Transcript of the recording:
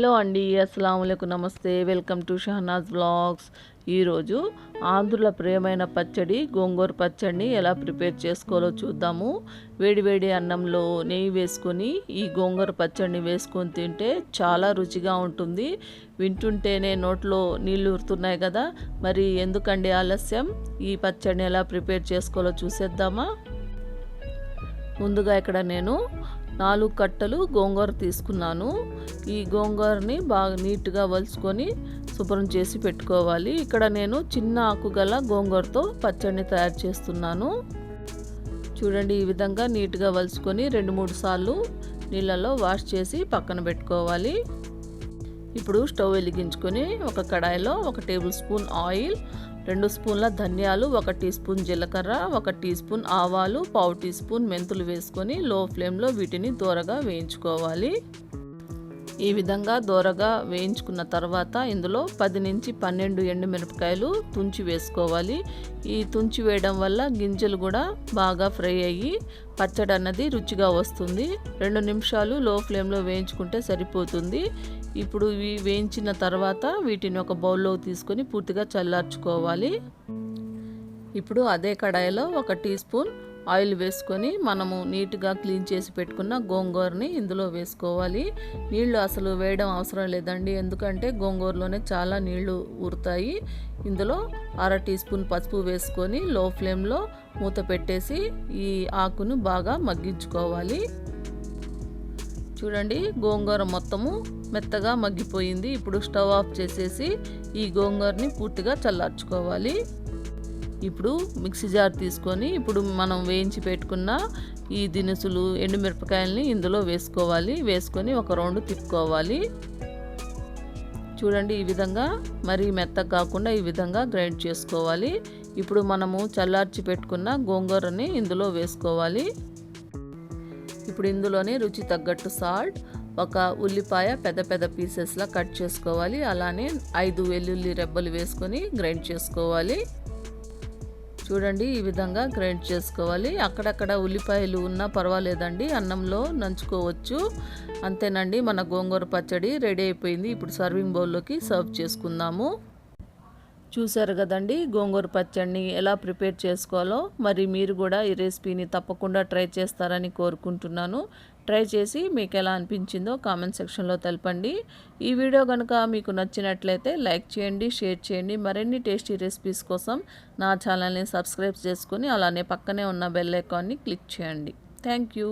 Hello అండి అస్సలం నమస్తే వెల్కమ్ టు షహనాజ్ బ్లాగ్స్ ఈరోజు ఆంధ్రుల ప్రియమైన పచ్చడి గోంగూర పచ్చడిని ఎలా ప్రిపేర్ చేసుకోవాలో చూద్దాము. వేడివేడి అన్నంలో నెయ్యి వేసుకొని ఈ గోంగూర పచ్చడిని వేసుకొని తింటే చాలా రుచిగా ఉంటుంది. వింటుంటేనే నోట్లో నీళ్ళు ఊరుతున్నాయి కదా. మరి ఎందుకండి ఆలస్యం? ఈ పచ్చడిని ఎలా ప్రిపేర్ చేసుకోవాలో చూసేద్దామా? ముందుగా ఇక్కడ నేను నాలుగు కట్టలు గోంగూర తీసుకున్నాను. ఈ గోంగూరని బాగా నీట్గా వలుచుకొని శుభ్రం చేసి పెట్టుకోవాలి. ఇక్కడ నేను చిన్న ఆకు గల గోంగూరతో పచ్చడిని తయారు చేస్తున్నాను. చూడండి ఈ విధంగా నీట్గా వలుచుకొని రెండు మూడు సార్లు నీళ్ళలో వాష్ చేసి పక్కన పెట్టుకోవాలి. ఇప్పుడు స్టవ్ వెలిగించుకొని ఒక కడాయిలో ఒక టేబుల్ స్పూన్ ఆయిల్ రెండు స్పూన్ల ధనియాలు ఒక టీ స్పూన్ జీలకర్ర ఒక టీ స్పూన్ ఆవాలు పావు టీ స్పూన్ మెంతులు వేసుకొని లో ఫ్లేమ్లో వీటిని దూరగా వేయించుకోవాలి. ఈ విధంగా దోరగా వేయించుకున్న తర్వాత ఇందులో పది నుంచి పన్నెండు ఎండుమిరపకాయలు తుంచి వేసుకోవాలి. ఈ తుంచి వేయడం వల్ల గింజలు కూడా బాగా ఫ్రై అయ్యి పచ్చడి అన్నది రుచిగా వస్తుంది. రెండు నిమిషాలు లో ఫ్లేమ్లో వేయించుకుంటే సరిపోతుంది. ఇప్పుడు ఇవి వేయించిన తర్వాత వీటిని ఒక బౌల్లో తీసుకొని పూర్తిగా చల్లార్చుకోవాలి. ఇప్పుడు అదే కడాయిలో ఒక టీ స్పూన్ ఆయిల్ వేసుకొని మనము నీట్గా క్లీన్ చేసి పెట్టుకున్న గోంగూరని ఇందులో వేసుకోవాలి. నీళ్ళు అసలు వేయడం అవసరం లేదండి. ఎందుకంటే గోంగూరలోనే చాలా నీళ్ళు ఊరుతాయి. ఇందులో అర టీ స్పూన్ పసుపు వేసుకొని లో ఫ్లేమ్లో మూత పెట్టేసి ఈ ఆకును బాగా మగ్గించుకోవాలి. చూడండి గోంగూర మొత్తము మెత్తగా మగ్గిపోయింది. ఇప్పుడు స్టవ్ ఆఫ్ చేసేసి ఈ గోంగూరని పూర్తిగా చల్లార్చుకోవాలి. ఇప్పుడు మిక్సీ జార్ తీసుకొని ఇప్పుడు మనం వేయించి పెట్టుకున్న ఈ దినుసులు ఎండుమిరపకాయలని ఇందులో వేసుకోవాలి. వేసుకొని ఒక రౌండ్ తిప్పుకోవాలి. చూడండి ఈ విధంగా మరీ మెత్తగా కాకుండా ఈ విధంగా గ్రైండ్ చేసుకోవాలి. ఇప్పుడు మనము చల్లార్చి పెట్టుకున్న గోంగూరని ఇందులో వేసుకోవాలి. ఇప్పుడు ఇందులోనే రుచి తగ్గట్టు సాల్ట్ ఒక ఉల్లిపాయ పెద్ద పెద్ద పీసెస్లా కట్ చేసుకోవాలి. అలానే ఐదు వెల్లుల్లి రెబ్బలు వేసుకొని గ్రైండ్ చేసుకోవాలి. చూడండి ఈ విధంగా గ్రైండ్ చేసుకోవాలి. అక్కడక్కడ ఉల్లిపాయలు ఉన్నా పర్వాలేదండి అన్నంలో నంచుకోవచ్చు. అంతేనండి మన గోంగూర పచ్చడి రెడీ అయిపోయింది. ఇప్పుడు సర్వింగ్ బౌల్లోకి సర్వ్ చేసుకుందాము. చూసారు కదండి గోంగూర పచ్చడిని ఎలా ప్రిపేర్ చేసుకోవాలో. మరి మీరు కూడా ఈ రెసిపీని తప్పకుండా ట్రై చేస్తారని కోరుకుంటున్నాను. ట్రై చేసి మీకు ఎలా అనిపించిందో కామెంట్ సెక్షన్లో తెలపండి. ఈ వీడియో కనుక మీకు నచ్చినట్లయితే లైక్ చేయండి షేర్ చేయండి. మరిన్ని టేస్టీ రెసిపీస్ కోసం నా ఛానల్ని సబ్స్క్రైబ్ చేసుకొని అలానే పక్కనే ఉన్న బెల్ ఐకాన్ని క్లిక్ చేయండి. Thank you.